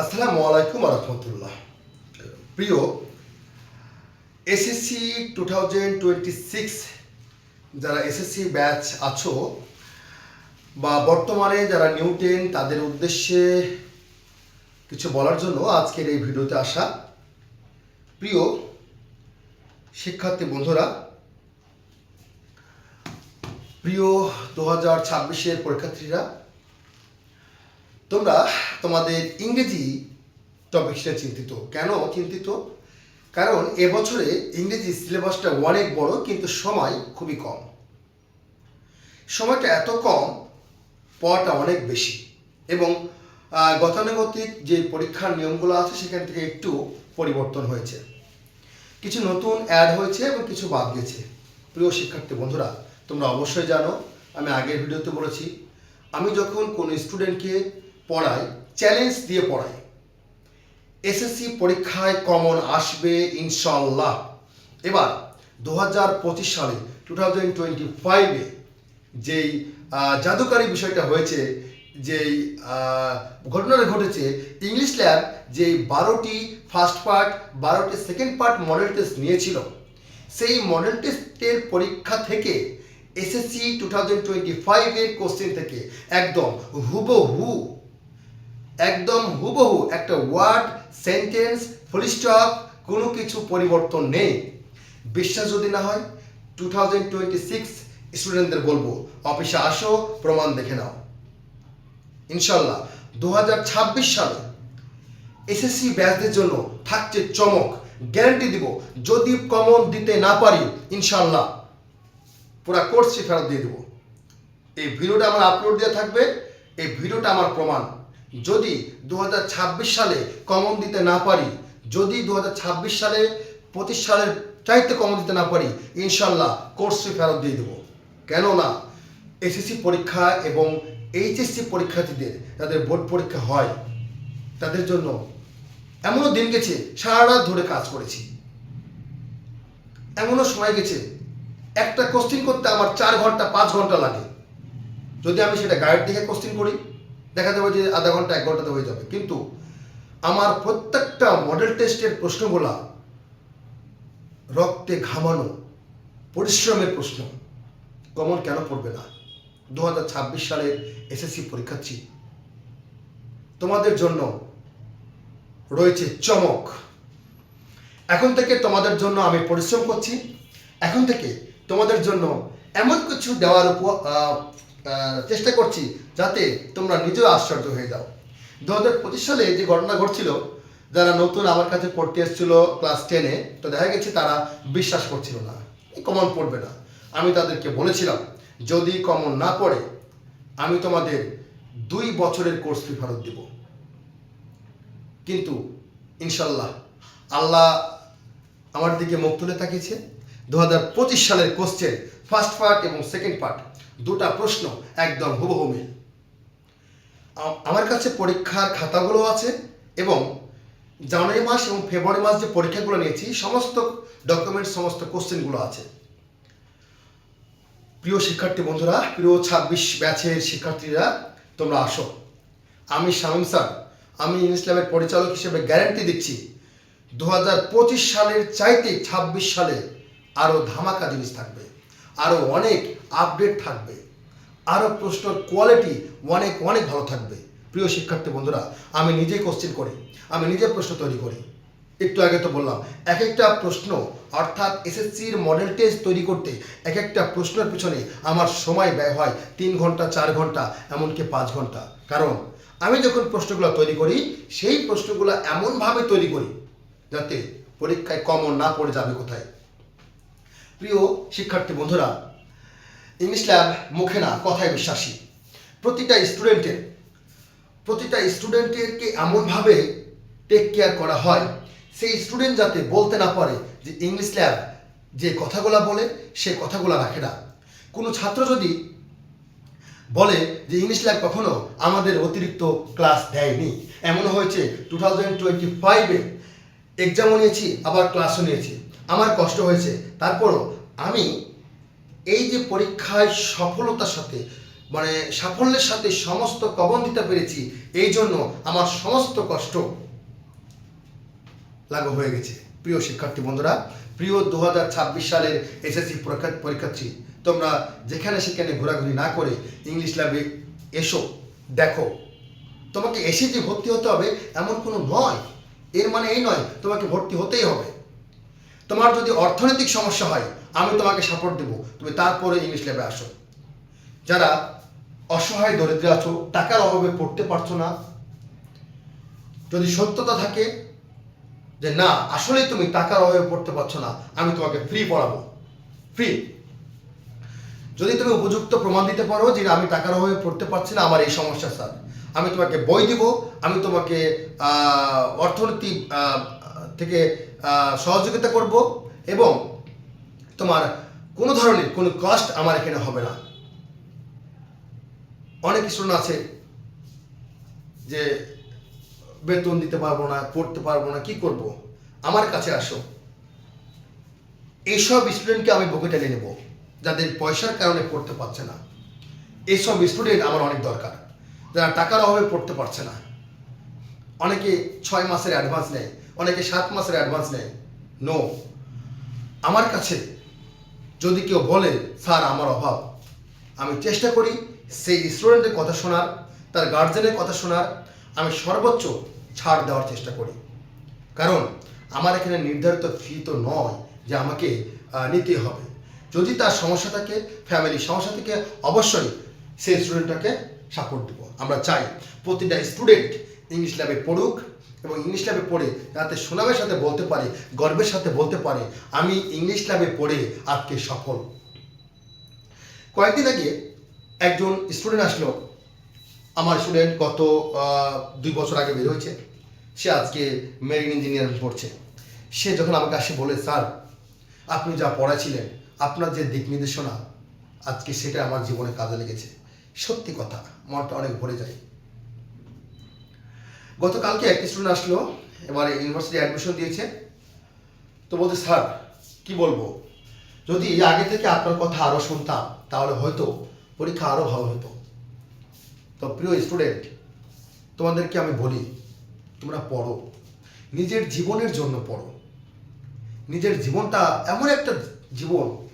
আসসালামু আলাইকুম রহমতুল্লাহ। প্রিয়, SSC two thousand twenty six যারা এসএসসি ব্যাচ আছো বা বর্তমানে যারা নিউ টেন তাদের উদ্দেশ্যে কিছু বলার জন্য আজকের এই ভিডিওতে আসা। প্রিয় শিক্ষার্থী বন্ধুরা, প্রিয় দু হাজার ছাব্বিশের পরীক্ষার্থীরা তোমরা তোমাদের ইংরেজি টপিকসটা চিন্তিত। কেন চিন্তিত? কারণ এবছরে ইংরেজি সিলেবাসটা অনেক বড়, কিন্তু সময় খুবই কম। সময়টা এত কম, পড়াটা অনেক বেশি। এবং গতানুগতিক যে পরীক্ষার নিয়মগুলো আছে, সেখান থেকে একটু পরিবর্তন হয়েছে। কিছু নতুন অ্যাড হয়েছে এবং কিছু বাদ গেছে। প্রিয় শিক্ষার্থী বন্ধুরা, তোমরা অবশ্যই জানো, আমি আগের ভিডিওতে বলেছি, আমি যখন কোনো স্টুডেন্টকে পড়াই চ্যালেঞ্জ দিয়ে পড়াই এসএসসি পরীক্ষায় কমন আসবে ইনশাল্লাহ এবার দু হাজার পঁচিশ সালে টু থাউজেন্ড টোয়েন্টি ফাইভে যেই জাদুকারী বিষয়টা হয়েছে, যেই ঘটনাটা ঘটেছে ইংলিশ ল্যাব যেই বারোটি ফার্স্ট পার্ট বারোটি সেকেন্ড পার্ট মডেল টেস্ট নিয়েছিল। সেই মডেল টেস্টের পরীক্ষা থেকে এসএসসি টু থাউজেন্ড টোয়েন্টি ফাইভের কোশ্চেন থেকে একদম হুবহু একদম হুবহু একটা ওয়ার্ড, সেন্টেন্স ফুলস্টপ কোনো কিছু পরিবর্তন নেই। বিশ্বাস যদি না হয় টু থাউজেন্ড টোয়েন্টি সিক্স স্টুডেন্টদের বলব, অফিসে আসো, প্রমাণ দেখে নাও। ইনশাল্লাহ দু হাজার ছাব্বিশ সালে এসএসসি ব্যাচদের জন্য থাকছে চমক গ্যারান্টি দিব, যদি কমন দিতে না পারি, ইনশাল্লাহ, পুরা কোর্সটি ফেরত দিয়ে দেবো। এই ভিডিওটা আমার আপলোড দেওয়া থাকবে, এই ভিডিওটা আমার প্রমাণ। যদি দু হাজার ছাব্বিশ সালে কমন দিতে না পারি, যদি দু হাজার ছাব্বিশ সালে পঁচিশ সালের চাইতে কমন দিতে না পারি, ইনশাল্লাহ কোর্সটি ফেরত দিয়ে দেবো। কেননা এসএসসি পরীক্ষা এবং এইচএসসি পরীক্ষার্থীদের তাদের বোর্ড পরীক্ষা হয়, তাদের জন্য এমনও দিন গেছে সারা রাত ধরে কাজ করেছি। এমনও সময় গেছে, একটা কোশ্চিন করতে আমার চার ঘণ্টা, পাঁচ ঘণ্টা লাগে। যদি আমি সেটা গাইড দেখে কোশ্চিন করি দেখা যাবে যে আধা ঘণ্টা, এক ঘন্টাতে হয়ে যাবে। কিন্তু আমার প্রত্যেকটা মডেল টেস্টের প্রশ্নগুলা রক্তে ঘামানো, পরিশ্রমের প্রশ্ন, কমন কেন পড়বে না? দু সালের এসএসসি পরীক্ষার্থী তোমাদের জন্য রয়েছে চমক। এখন থেকে তোমাদের জন্য আমি পরিশ্রম করছি। এখন থেকে তোমাদের জন্য এমন কিছু দেওয়ার চেষ্টা করছি যাতে তোমরা নিজেও আশ্চর্য হয়ে যাও। দু হাজার পঁচিশ সালে যে ঘটনা ঘটছিল, যারা নতুন আমার কাছে পড়তে এসেছিল ক্লাস টেনে তো দেখা গেছে তারা বিশ্বাস করছিল না। কমন পড়বে না। আমি তাদেরকে বলেছিলাম, যদি কমন না পড়ে, আমি তোমাদের দুই বছরের কোর্স ফি ফেরত দেব। কিন্তু ইনশাল্লাহ আল্লাহ আমার দিকে মুখ তুলে তাকিয়েছে। দু হাজার পঁচিশ সালের কোশ্চেন ফার্স্ট পার্ট এবং সেকেন্ড পার্ট দুটা প্রশ্ন একদম হুবহু মিল। আমার কাছে পরীক্ষার খাতাগুলো আছে এবং জানুয়ারি মাস এবং ফেব্রুয়ারি মাস যে পরীক্ষাগুলো নিয়েছি, সমস্ত ডকুমেন্ট সমস্ত কোশ্চেনগুলো আছে। প্রিয় শিক্ষার্থী বন্ধুরা, প্রিয় ছাব্বিশ ব্যাচের শিক্ষার্থীরা, তোমরা আসো। আমি শামীম স্যার, আমি ল্যাবের পরিচালক হিসেবে গ্যারান্টি দিচ্ছি দু হাজার পঁচিশ সালের চাইতে ছাব্বিশ সালে আরও ধামাকা জিনিস থাকবে। আরও অনেক আপডেট থাকবে। আরও প্রশ্নের কোয়ালিটি অনেক অনেক ভালো থাকবে। প্রিয় শিক্ষার্থী বন্ধুরা, আমি নিজে কোশ্চেন করি, আমি নিজে প্রশ্ন তৈরি করি। একটু আগে তো বললাম, এক একটা প্রশ্ন, অর্থাৎ এসএসসির মডেল টেস্ট তৈরি করতে এক একটা প্রশ্নের পিছনে আমার সময় ব্যয় হয় তিন ঘণ্টা, চার ঘণ্টা, এমনকি পাঁচ ঘণ্টা। কারণ, আমি যখন প্রশ্নগুলো তৈরি করি, সেই প্রশ্নগুলো এমনভাবে তৈরি করি যাতে পরীক্ষায় কমন না পড়ে যাবে কোথায়। প্রিয় শিক্ষার্থী বন্ধুরা ইংলিশ ল্যাব মুখে না, কথায় বিশ্বাসী। প্রতিটা স্টুডেন্টের প্রতিটা স্টুডেন্টেরকে এমনভাবে টেক কেয়ার করা হয়, সেই স্টুডেন্ট যাতে বলতে না পারে যে ইংলিশ ল্যাব যে কথাগুলো বলে, সে কথাগুলো রাখে না। কোনো ছাত্র যদি বলে যে ইংলিশ ল্যাব কখনো আমাদের অতিরিক্ত ক্লাস দেয়নি এমন হয়েছে টু থাউজেন্ড টোয়েন্টি ফাইভে এক্সামও নিয়েছি, আবার ক্লাসও নিয়েছি। আমার কষ্ট হয়েছে, তারপরও আমি এই যে পরীক্ষায় সফলতার সাথে মানে সাফল্যের সাথে সমস্ত কবন দিতে পেরেছি, এই জন্য আমার সমস্ত কষ্ট লাগু হয়ে গেছে। প্রিয় শিক্ষার্থী বন্ধুরা, প্রিয় দু হাজার ছাব্বিশ সালের এসএসসি পরীক্ষা, পরীক্ষার্থী, তোমরা যেখানে সেখানে ঘোরাঘুরি না করে ইংলিশ ল্যাবে এসো, দেখো। তোমাকে এসে যে ভর্তি হতে হবে এমন কোনো নয়। এর মানে এই নয়, তোমাকে ভর্তি হতেই হবে। তোমার যদি অর্থনৈতিক সমস্যা হয় আমি তোমাকে সাপোর্ট দেবো। তুমি তারপরে ইংলিশ ল্যাবে আসো। যারা অসহায়, দরিদ্র আছো, টাকার অভাবে পড়তে পারছ না, যদি সত্যতা থাকে যে না, আসলেই তুমি টাকার অভাবে পড়তে পারছ না, আমি তোমাকে ফ্রি পড়াবো। ফ্রি যদি তুমি উপযুক্ত প্রমাণ দিতে পারো যে আমি টাকার অভাবে পড়তে পারছি না, আমার এই সমস্যা, স্যার। আমি তোমাকে বই দিব, আমি তোমাকে অর্থনীতি থেকে সহযোগিতা করব এবং তোমার কোনো ধরনের কোনো কষ্ট আমার এখানে হবে না। অনেক স্টুডেন্ট আছে যে বেতন দিতে পারব না, পড়তে পারব না, কি করব? আমার কাছে আসো। এইসব স্টুডেন্টকে আমি বুকে টেনে নেব, যাদের পয়সার কারণে পড়তে পারছে না। এইসব স্টুডেন্ট আমার অনেক দরকার, যারা টাকার অভাবে পড়তে পারছে না। অনেকে ছয় মাসের অ্যাডভান্স নেয়, অনেকে সাত মাসের অ্যাডভান্স নেয়। নো আমার কাছে যদি কেউ বলে, স্যার, আমার অভাব। আমি চেষ্টা করি সেই স্টুডেন্টের কথা শোনার, তার গার্জেনের কথা শোনার, আমি সর্বোচ্চ ছাড় দেওয়ার চেষ্টা করি। কারণ আমার এখানে নির্ধারিত ফি তো নয় যে আমাকে নিতে হবে। যদি তার সমস্যা থাকে ফ্যামিলির সমস্যা থেকে, অবশ্যই সেই স্টুডেন্টটাকে সাপোর্ট দেবো। আমরা চাই প্রতিটা স্টুডেন্ট ইংলিশ ল্যাবে পড়ুক এবং ইংলিশ ল্যাবে পড়ে যাতে সুনামের সাথে বলতে পারে, গর্বের সাথে বলতে পারে, আমি ইংলিশ ল্যাবে পড়ে আজকে সফল। কয়েকদিন আগে একজন স্টুডেন্ট আসলো, আমার স্টুডেন্ট গত দুই বছর আগে বের হয়েছে। সে আজকে মেরিন ইঞ্জিনিয়ারিং পড়ছে। সে যখন আমাকে আসে বলে, স্যার, আপনি যা পড়াছিলেন, আপনার যে দিক নির্দেশনা, আজকে সেটা আমার জীবনে কাজে লেগেছে। সত্যি কথা, মনটা অনেক ভরে যায়। গতকালকে এক স্টুডেন্ট আসলো, এবারে ইউনিভার্সিটি অ্যাডমিশন দিয়েছে। তো বলতে স্যার, কি বলব? যদি আগে থেকে আপনার কথা আরও শুনতাম, তাহলে হয়তো পরীক্ষা আরও ভালো হতো। তো প্রিয় স্টুডেন্ট তোমাদেরকে আমি বলি, তোমরা পড়ো। নিজের জীবনের জন্য পড়ো। নিজের জীবনটা এমন একটা জীবন,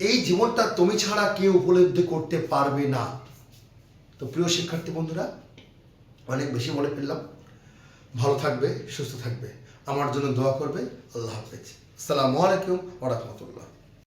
এই জীবনটা তুমি ছাড়া কেউ উপলব্ধি করতে পারবে না। তো প্রিয় শিক্ষার্থী বন্ধুরা অনেক বেশি বলে ফেললাম ভালো থাকবে, সুস্থ থাকবে। আমার জন্য দোয়া করবে। আল্লাহ হাফেজ। আসসালামু আলাইকুম ওরহমতুল্লাহ